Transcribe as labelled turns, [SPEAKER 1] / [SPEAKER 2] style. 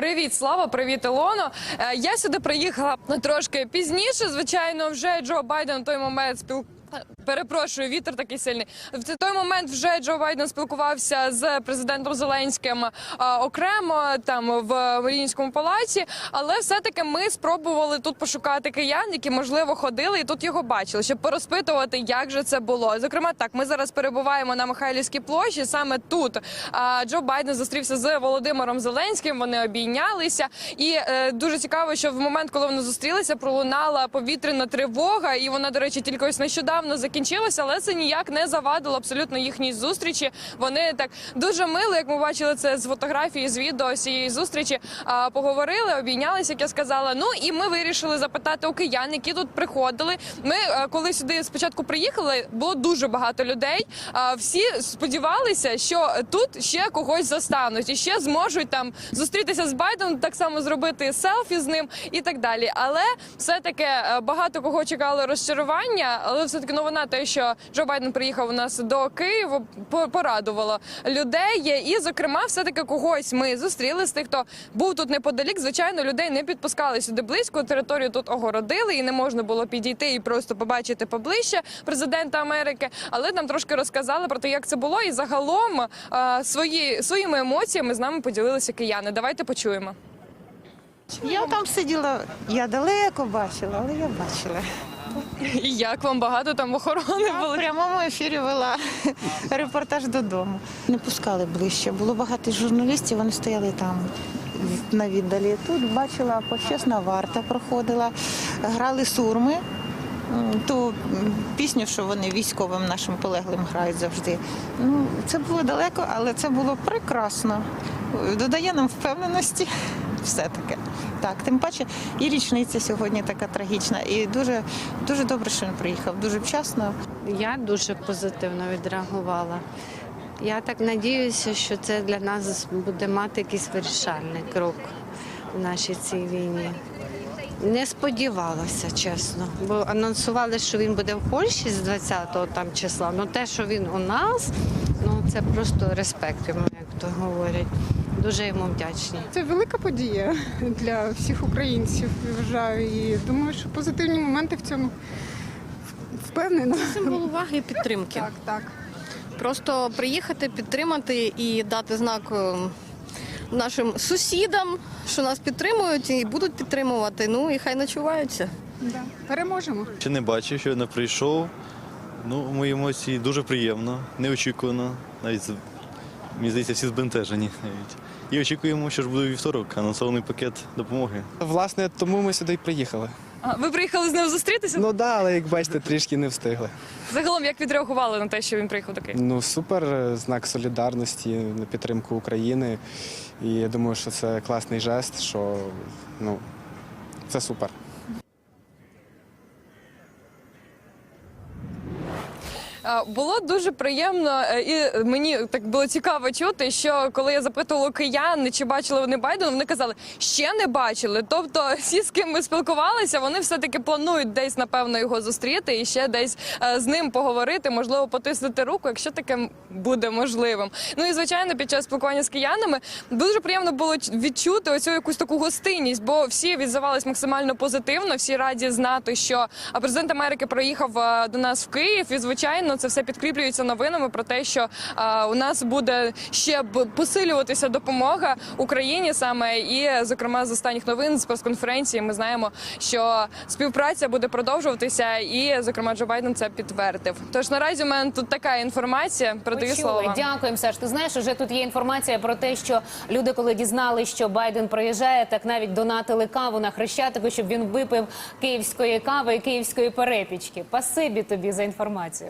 [SPEAKER 1] Привіт, Слава, привіт, Ілоно. Е, Я сюди приїхала трошки пізніше. Звичайно, вже Джо Байден в той момент спіл... Перепрошую, вітер такий сильний. В той момент вже Джо Байден спілкувався з президентом Зеленським окремо там в Маріїнському палаці. Але все-таки ми спробували тут пошукати киян, які можливо ходили і тут його бачили, щоб порозпитувати, як же це було. Зокрема, так ми зараз перебуваємо на Михайлівській площі. Саме тут Джо Байден зустрівся з Володимиром Зеленським. Вони обійнялися, і е, дуже цікаво, що в момент, коли вони зустрілися, пролунала повітряна тривога, і вона, до речі, тільки ось нещодавно закінчилася, але це ніяк не завадило абсолютно їхній зустрічі. Вони так дуже мило, як ми бачили це з фотографії, з відео цієї зустрічі. Поговорили, обійнялися, як я сказала. Ну і ми вирішили запитати у киян, які тут приходили. Ми е, коли сюди спочатку приїхали, було дуже багато людей. Всі сподівалися, що тут ще когось застануть і ще зможуть там зустрітися з Байденом, так само зробити селфі з ним і так далі. Але все таки багато кого чекало розчарування. Але все таки новина, те, що Джо Байден приїхав у нас до Києва, по- порадувало людей. І, зокрема, все таки когось ми зустріли з тих, хто був тут неподалік. Звичайно, людей не підпускали сюди близько. Територію тут огородили, і не можна було підійти і просто побачити поближче президента Америки. Але нам трошки розказали про те, як це було, і загалом свої своїми емоціями з нами поділилися кияни. Давайте почуємо.
[SPEAKER 2] Я там сиділа, я далеко бачила, але я бачила.
[SPEAKER 1] І як вам багато там охорони
[SPEAKER 2] Я в
[SPEAKER 1] було?
[SPEAKER 2] прямому ефірі вела репортаж додому. Не пускали ближче. Було багато журналістів, вони стояли там на віддалі. Тут бачила почесна варта проходила, грали сурми. Ту пісню, що вони військовим нашим полеглим грають завжди. Ну, це було далеко, але це було прекрасно. Додає нам впевненості. Все таке. Так, тим паче, і річниця сьогодні така трагічна. І дуже, дуже добре, що він приїхав, дуже вчасно.
[SPEAKER 3] Я дуже позитивно відреагувала. Я так надіюся, що це для нас буде мати якийсь вирішальний крок в нашій цій війні. Не сподівалася, чесно, бо анонсували, що він буде в Польщі з 20-го там числа. Ну те, що він у нас, ну це просто респект йому, як то говорять. Дуже йому вдячні.
[SPEAKER 4] Це велика подія для всіх українців, я вважаю. І думаю, що позитивні моменти в цьому впевнена.
[SPEAKER 5] Символ уваги і підтримки.
[SPEAKER 4] Так, так.
[SPEAKER 5] Просто приїхати, підтримати і дати знак е, нашим сусідам, що нас підтримують і будуть підтримувати. Ну і хай ночуваються.
[SPEAKER 4] Да. Переможемо.
[SPEAKER 6] Ще не бачив, що не прийшов. Ну, мої емоції дуже приємно, неочікувано. Навіть мені здається, всі збентежені навіть. І очікуємо, що ж буде вівторок, анонсований пакет допомоги.
[SPEAKER 7] Власне, тому ми сюди й приїхали.
[SPEAKER 1] А, Ви приїхали з ним зустрітися?
[SPEAKER 7] Ну да, але як бачите, трішки не встигли.
[SPEAKER 1] Загалом, як відреагували на те, що він приїхав до Києва?
[SPEAKER 7] Ну супер е, знак солідарності на підтримку України. І я думаю, що це класний жест, що ну це супер.
[SPEAKER 1] Було дуже приємно, е, і мені так було цікаво чути, що коли я запитувала киян, чи бачили вони Байдена, вони казали, ще не бачили. Тобто, всі, з ким ми спілкувалися, вони все таки планують десь напевно його зустріти і ще десь е, з ним поговорити, можливо, потиснути руку, якщо таке буде можливим. Ну і звичайно, під час спілкування з киянами дуже приємно було відчути оцю якусь таку гостинність, бо всі відзивались максимально позитивно, всі раді знати, що президент Америки приїхав е, до нас в Київ, і звичайно, це все підкріплюється новинами про те, що е, у нас буде ще посилюватися допомога Україні саме і, зокрема, з останніх новин з прес-конференції ми знаємо, що співпраця буде продовжуватися, і зокрема Джо Байден це підтвердив. Тож наразі у мене тут така інформація.
[SPEAKER 8] Почули.
[SPEAKER 1] слово.
[SPEAKER 8] Дякуємо, Саш. Ти знаєш, вже тут є інформація про те, що люди, коли дізнали, що Байден приїжджає, так навіть донатили каву на хрещатику, щоб він випив київської кави і київської перепічки. Пасибі тобі за інформацію.